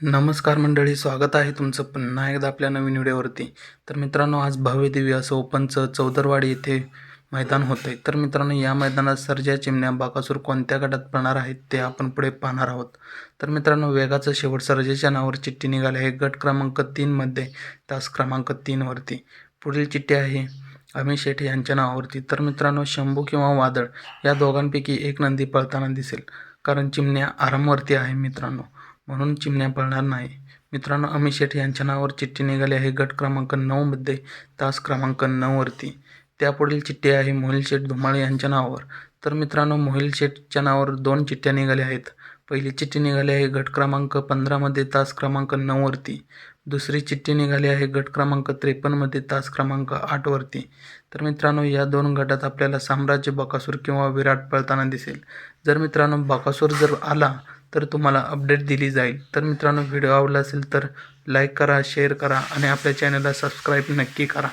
नमस्कार मंडळी स्वागत आहे तुमचं पुन्हा एकदा आपल्या नवीन व्हिडिओवरती. तर मित्रांनो आज भव्य दिव्य असं ओपनचं चौदरवाडी येथे मैदान होतं आहे तर मित्रांनो या मैदानात सर्जा चिमण्या बाकासूर कोणत्या गटात पडणार आहेत ते आपण पुढे पाहणार आहोत. तर मित्रांनो वेगाचं शेवट सर्जेच्या नावावर चिठ्ठी निघाली आहे. गट क्रमांक तीनमध्ये तास क्रमांक तीनवरती पुढील चिठ्ठी आहे अमित शेठ यांच्या नावावरती. तर मित्रांनो शंभू किंवा वादळ या दोघांपैकी एक नंदी पळताना दिसेल. कारण चिमण्या आरामवरती आहे मित्रांनो. म्हणून चिमण्या पळणार नाही. मित्रांनो अमित शेठ यांच्या नावावर चिठ्ठी निघाली आहे. गट क्रमांक नऊमध्ये तास क्रमांक नऊवरती त्यापुढील चिठ्ठी आहे मोहिल शेठ धुमाळे यांच्या नावावर. तर मित्रांनो मोहिल शेठच्या नावावर दोन चिठ्ठ्या निघाल्या आहेत. पहिली चिठ्ठी निघाली आहे गट क्रमांक पंधरामध्ये तास क्रमांक नऊवरती दुसरी चिठ्ठी निघाली आहे गट क्रमांक त्रेपन्नमध्ये तास क्रमांक आठवरती तर मित्रांनो या दोन गटात आपल्याला साम्राज्य बकासूर किंवा विराट पळताना दिसेल. जर मित्रांनो बकासूर जर आला तर तुम्हाला अपडेट दिली जाईल. तर मित्रांनो व्हिडिओ आवडला असेल तर लाईक करा शेअर करा आणि आपल्या चॅनलला सबस्क्राईब नक्की करा.